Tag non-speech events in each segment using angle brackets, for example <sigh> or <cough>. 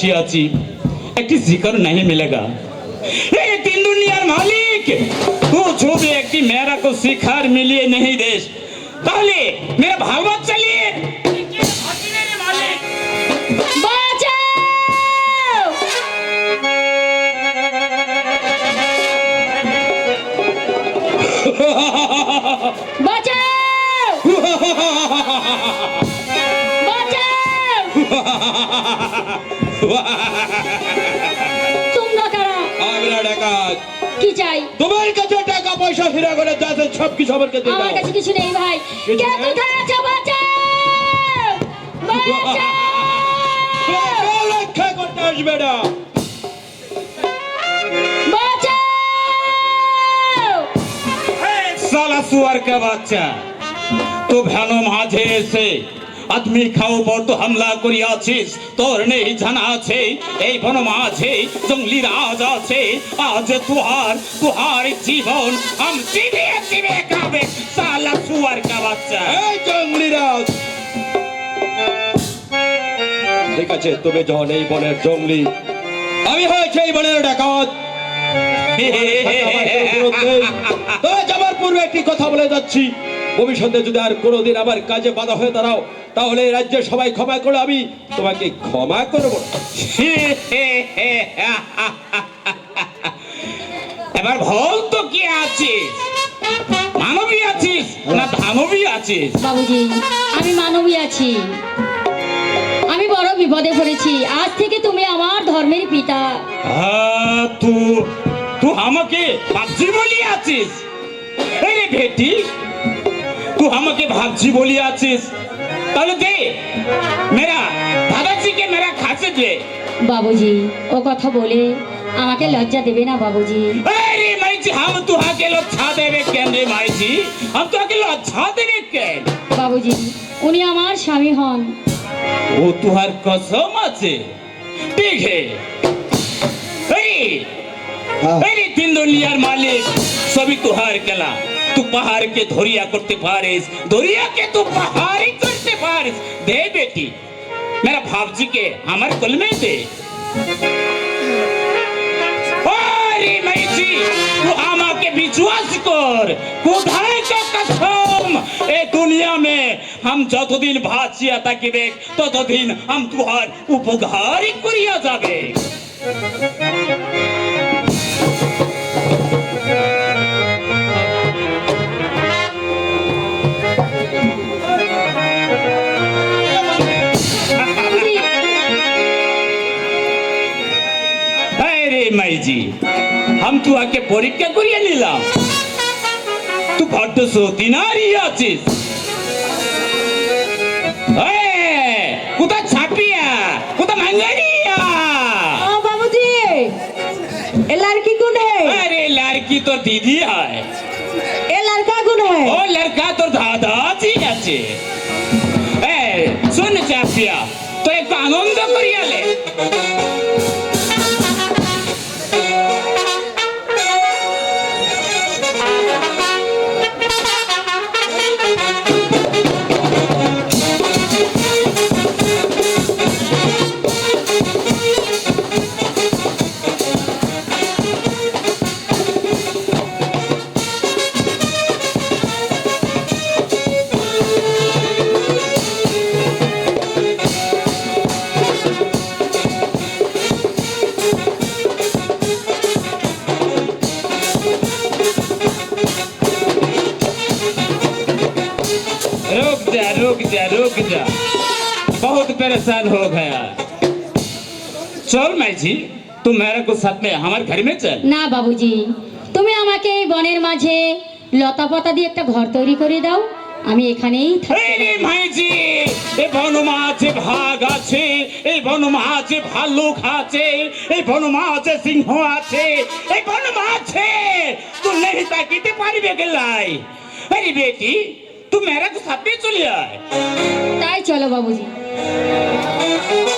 में घुरी आशियाची একটি জিকর नहीं मिलेगा ये तीन दुनियार मालिक तू जो भी एक मेरा को शिखर मिलिए नहीं देश তাহলে मेरा भागवत चलिए বাঁচাও টাকা কি চাই? তোমার কাছে টাকা পয়সা হীরা করে যা সব কিছু আমার কাছে আমার কাছে কিছু নেই ভাই। কে কোথায় আছো বাঁচাও রক্ষা করতে আসবে না। সালা সুয়ার কে বাচ্চা তো ভ্যানো মাঝে এসে আদমি খাও পর তো হামলা করিয়াছিস তোর নেই জানা আছে এই বন মাঝে জঙ্গলি রাজ আছে আজ তুহার তুহার জীবন हम চিবিয়ে চিবিয়ে খাবে সালা সুয়ার কা বাচ্চা। এই জঙ্গলি রাজ। ঠিক আছে তুমি যখন এই বনের জঙ্গলি আমি হয়েছে এই বনের ডাকাত। <laughs> তবে যাবার পূর্বে একটি কথা বলে যাচ্ছি। ভবিষ্যতে যদি আর কোনোদিন আমার কাজে বাধা হয়ে দাঁড়াও তাহলে এই রাজ্যে সবাই ক্ষমা করো আমি তোমাকে ক্ষমা করব। এবার ভল তো কে আছিস? মানবী আছিস না ধানবী আছিস? বাবুজি আমি মানবী আছি। আমি বড় বিপদে পড়েছি। আজ থেকে তুমি আমার ধর্মের পিতা। তুই তুই আমাকে পাবজি বলি আছিস আরে বেটি তু আমাকে ভাবছি বলিয়াছিস তাহলে দে মেরা ভাবাজিকে মেরা খাসে দে বাবুজি ও কথা বলে আমাকে লজ্জা দেবে না বাবুজি আরে মাইজি হাম তুহাকে লজ্জা দেবে কেন রে মাইজি হাম তুহাকে লজ্জা দেবে কেন বাবুজি উনি আমার স্বামী হন ও তোহার কসম আছে ঠিক হে আরে আরে তিন দুনিয়ার মালিক সবই তোহার কেলা तू पहाड़ के धोरिया करते पारिस धोरिया के तू पहाड़ी करते पारिस दे बेटी मेरा भावजी के हमारे कुल में दे अरे माई जी तू আমাকে বিশ্বাস কর কোথায় का कसम ए दुनिया में हम যতদিন ভাসিয়া থাকিবে ততদিন हम तुहार উপকার করিয়া যাবে পরীক্ষা করিয়ে নিলাম তুই বড্ড সতী নারী আছিস এই, কোথায় ছাপিয়া কোথায় মাঙ্গারিয়া हाँ बाबूजी ये लड़की कौन है अरे लड़की তোর দিদি হয় ये लड़का कौन है ও লড়কা তোর দাদাজি আছে এ শোন চাপিয়া তো একটু আনন্দ করিয়ালে बहुत परेशान हो गया चल माई जी तुम मेरे को साथ में हमारे घर में चल না বাবুজি তুমি আমাকে এই বনের মাঝে লতা পাতা দিয়ে একটা ঘর তৈরি করে দাও আমি এখানেই থাকতে এই রে পারবো। মাইজি এই বন মাঝে ভাগ আছে এই বন মাঝে ভাল্লুক আছে এই বন মাঝে সিংহ আছে এই বন মাঝে তুই नहीं তাকিতে পারবে গেলাই আরে বেটি তুই মেরা को साथ में चले आए তাই চলো বাবুজি আমার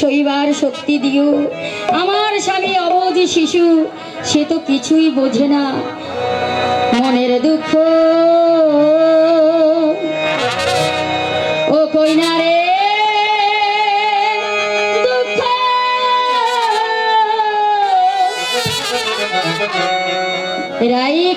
শৈবার শক্তি দিও। আমার স্বামী অবধি শিশু, সে তো কিছুই বোঝে না। মনের দুঃখ। ও কইনা রে দুঃখ। রাইখা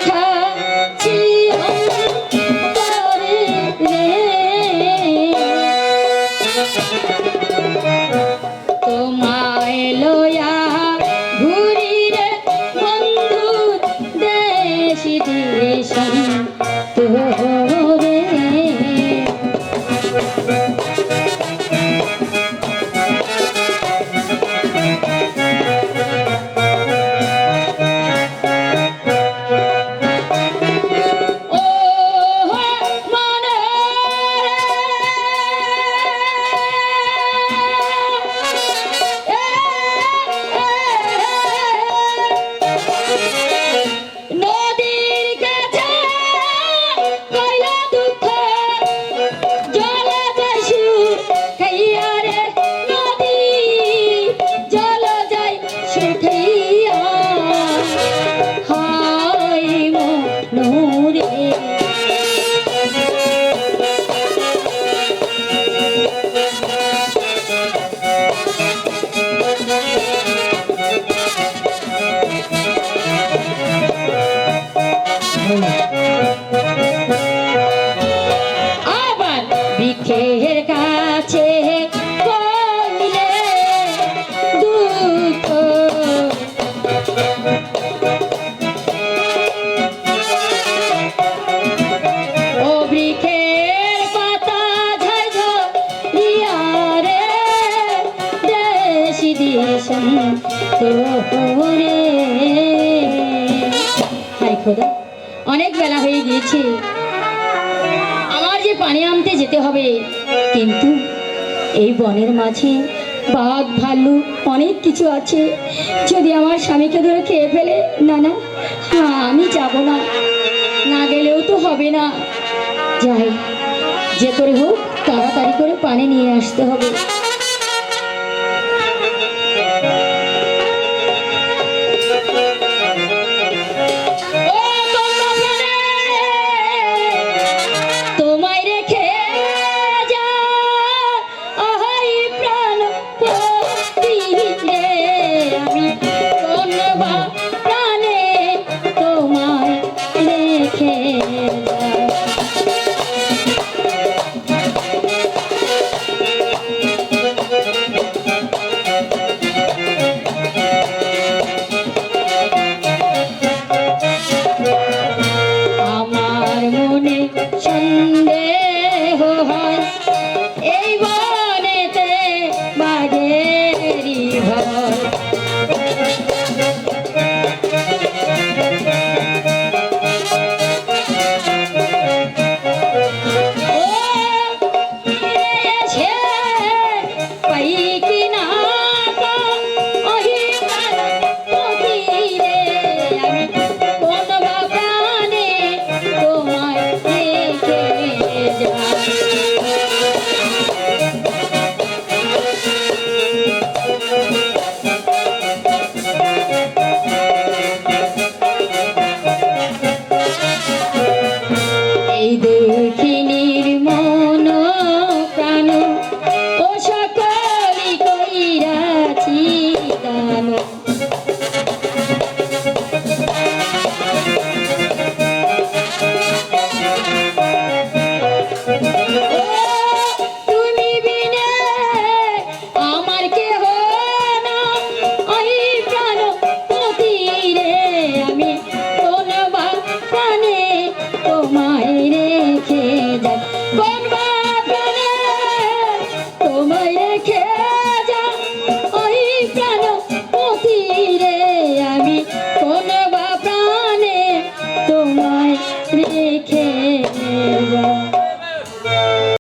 দিশন তোরে হাই খোদা, অনেক বেলা হয়ে গিয়েছে। আমার যে পানি আনতে যেতে হবে, কিন্তু এই বনের মাঝে বাঘ ভাল্লুক অনেক কিছু আছে। যদি আমার স্বামীকে ধরে খেয়ে ফেলে না না হ্যাঁ আমি যাব না। না গেলেও তো হবে না। যাই, যে করে হোক, তাড়াতাড়ি করে পানি নিয়ে আসতে হবে।